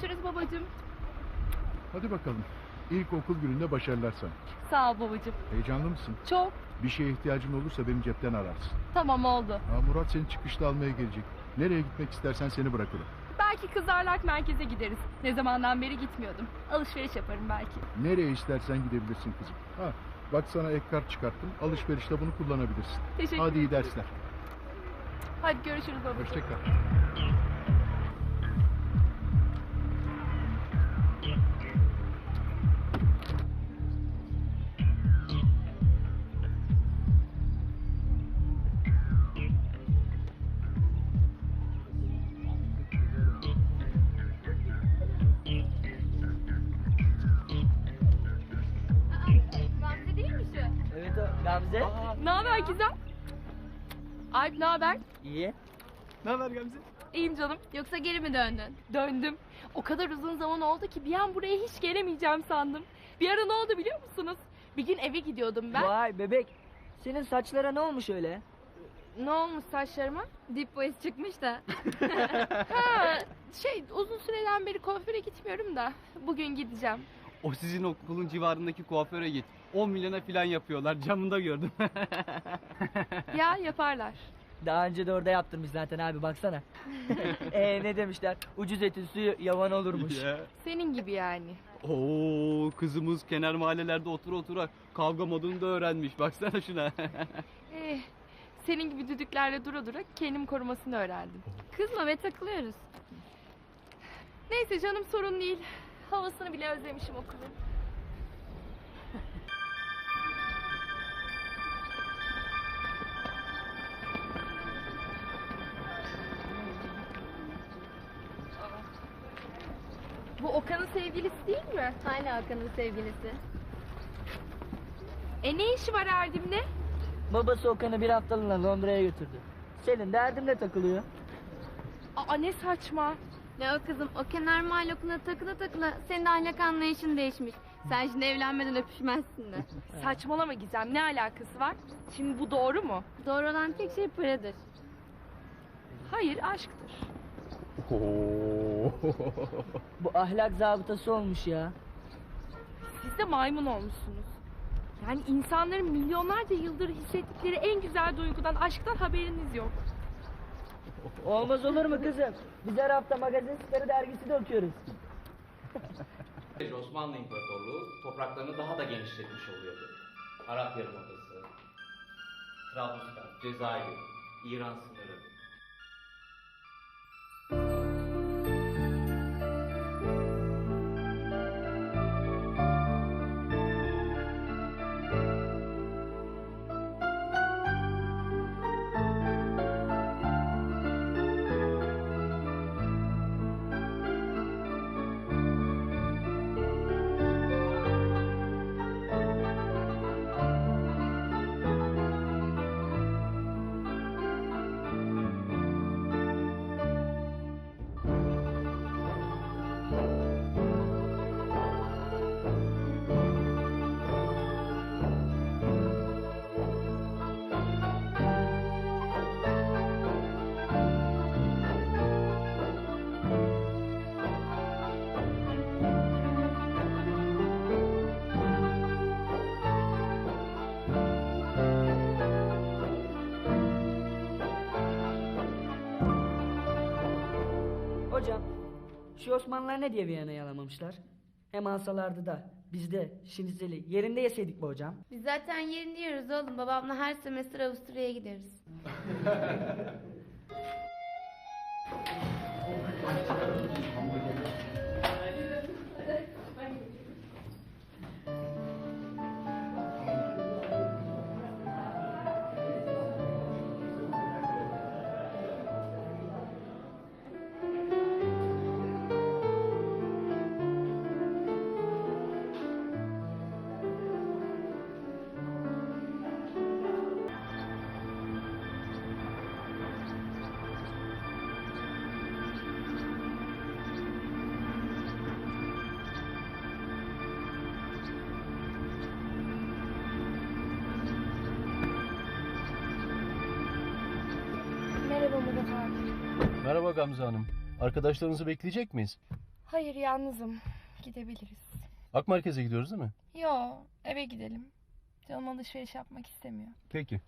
Görüşürüz babacığım. Hadi bakalım. İlk okul gününde başarılar sana. Sağ ol babacığım. Heyecanlı mısın? Çok. Bir şeye ihtiyacın olursa benim cepten ararsın. Tamam oldu. Ha, Murat seni çıkışta almaya gelecek. Nereye gitmek istersen seni bırakırım. Belki kızarlak merkeze gideriz. Ne zamandan beri gitmiyordum. Alışveriş yaparım belki. Nereye istersen gidebilirsin kızım. Ha, bak sana ek kart çıkarttım. Alışverişte bunu kullanabilirsin. Teşekkür Hadi iyi dersler. Hadi görüşürüz babacığım. Hoşça o Gamze. Ne haber Gizem? Alp ne haber? İyi. Ne haber Gamze? İyiyim canım. Yoksa geri mi döndün? Döndüm. O kadar uzun zaman oldu ki bir an buraya hiç gelemeyeceğim sandım. Bir ara ne oldu biliyor musunuz? Bir gün eve gidiyordum ben. Vay bebek. Senin saçlara ne olmuş öyle? Ne olmuş saçlarıma? Dip boyası çıkmış da. ha, şey uzun süreden beri kuaföre gitmiyorum da bugün gideceğim. O sizin okulun civarındaki kuaföre git. 10 milyona falan yapıyorlar. Camında gördüm. Ya yaparlar. Daha önce de orada yaptırmış zaten abi baksana. Eee ne demişler? Ucuz etin suyu yavan olurmuş. Ya. Senin gibi yani. Oo kızımız kenar mahallelerde otur otura kavga modunu da öğrenmiş. Baksana şuna. Eh, senin gibi düdüklerle dura dura kendim korumasını öğrendim. Kızma ve takılıyoruz. Neyse canım sorun değil. Havasını bile özlemişim okulun. Bu Okan'ın sevgilisi değil mi? Hala Hakan'ın sevgilisi. E ne işi var Erdem'de? Babası Okan'ı bir haftalığına Londra'ya götürdü. Selin de Erdem'le takılıyor. Aa ne saçma. Ya o kızım o kenar mahalle okuluna takıla takıla senin ahlak anlayışın değişmiş. Sen şimdi evlenmeden öpüşmezsin de. Saçmalama Gizem ne alakası var? Şimdi bu doğru mu? Doğru olan tek şey paradır. Hayır aşktır. Bu ahlak zabıtası olmuş ya. Siz de maymun olmuşsunuz. Yani insanların milyonlarca yıldır hissettikleri en güzel duygudan, aşktan haberiniz yok. Olmaz olur mu kızım? Biz her hafta magazin starı dergisi de okuyoruz. Osmanlı İmparatorluğu topraklarını daha da genişletmiş oluyordu. Arap Yarımadası, Trablusgarp, Cezayir, İran sınırı. Hocam şu Osmanlılar ne diye Viyana'yı alamamışlar? Hem alsalardı da biz de şinizeli yerinde yeseydik mi hocam? Biz zaten yerini yiyoruz oğlum. Babamla her semestr Avusturya'ya gideriz. Merhaba Gamze Hanım. Arkadaşlarınızı bekleyecek miyiz? Hayır yalnızım. Gidebiliriz. Ak Merkez'e gidiyoruz değil mi? Yo eve gidelim. Canım alışveriş yapmak istemiyor. Peki.